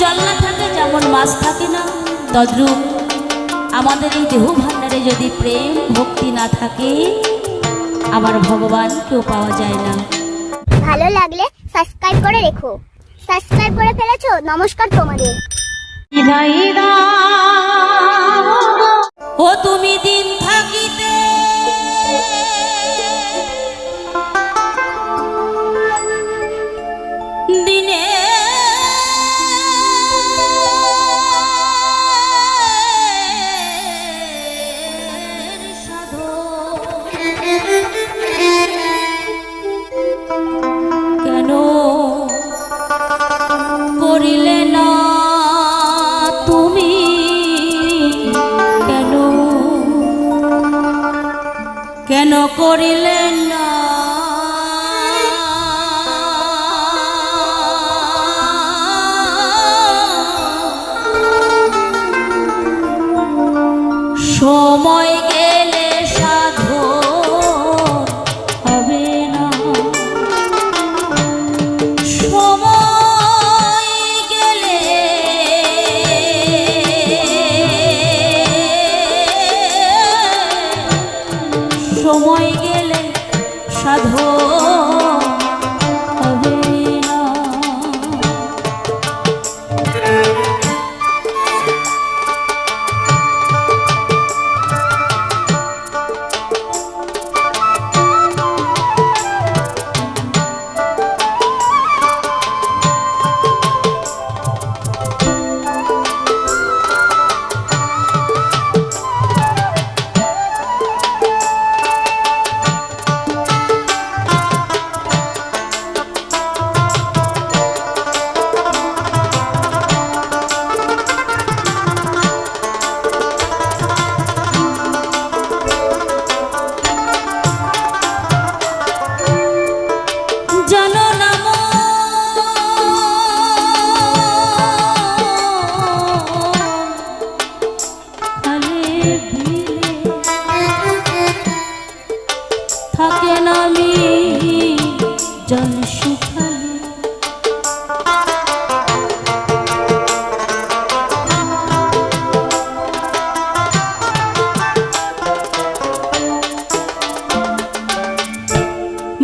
জল না থাকে যেমন মাছ থাকে না। তদ্রূপ আমাদের এই দেহ ভাণ্ডারে যদি প্রেম ভক্তি না থাকে আবার ভগবানকেও পাওয়া যায় না। ভালো লাগলে সাবস্ক্রাইব করে রেখো। সাবস্ক্রাইব করে ফেলেছো নমস্কার তোমাদের। ও তুমি দিন সময় গেলে সাধু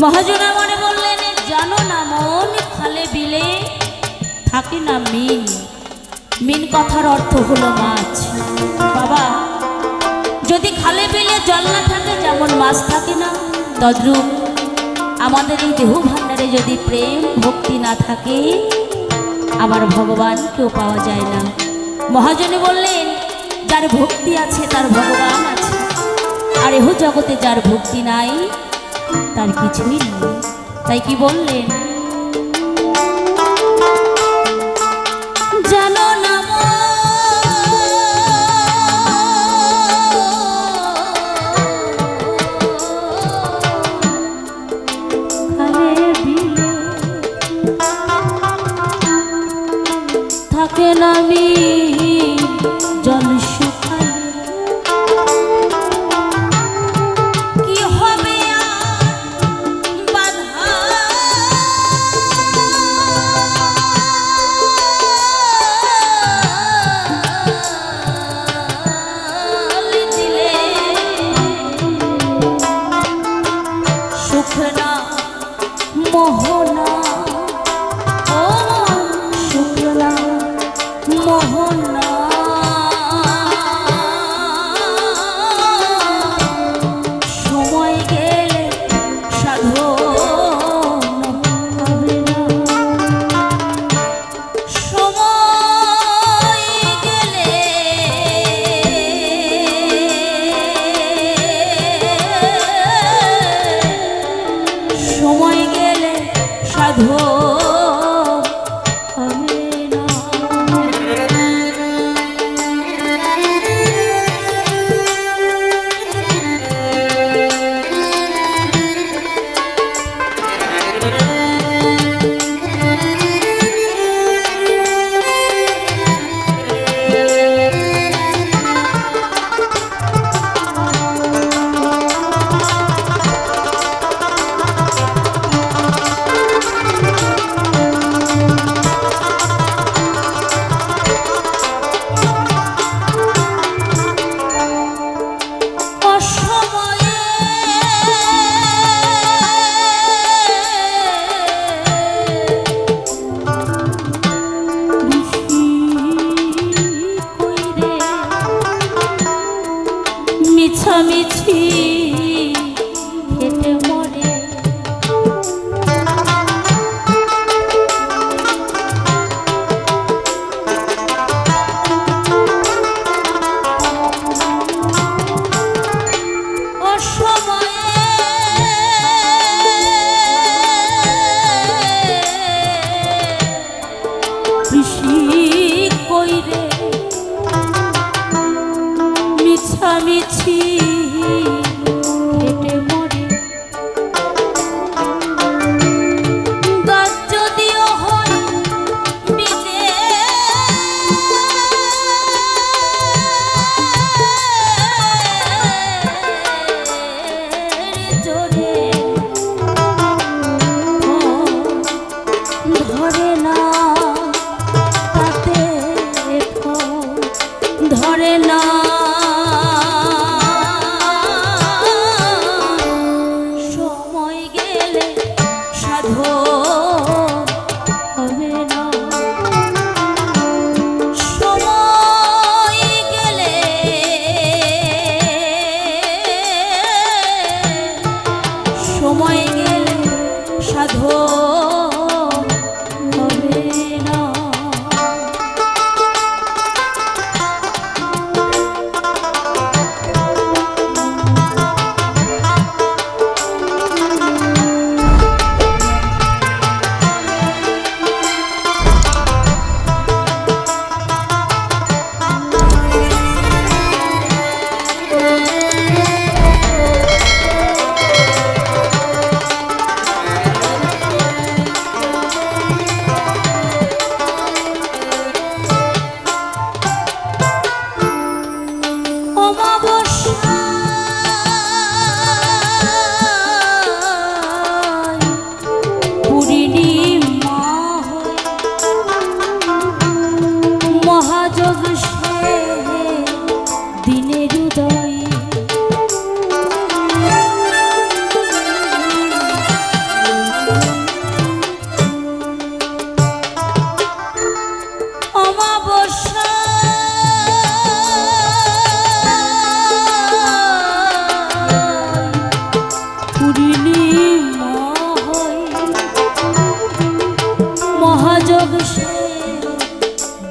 মহাজনা মনে বললেন, জানো না মন খালে বিলে, থাকে না মিন। মিন কথার অর্থ হলো মাছ। বাবা, যদি খালে বিলে জল না থাকে, যেমন মাছ থাকে না, তদ্রূপ আমাদের এই দেহ ভাণ্ডারে যদি প্রেম ভক্তি না থাকে, আবার ভগবানকেও পাওয়া যায় না। মহাজনী বললেন, যার ভক্তি আছে, তার ভগবান আছে। আর এহ জগতে যার ভক্তি নাই তার কিছুই নেই। তাই কি বললেন জানো না থাকে না মিছামিছি হেঁটে ভোর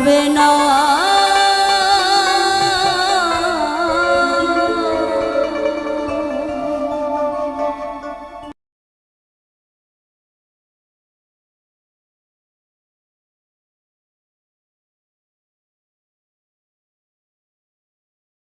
হবে না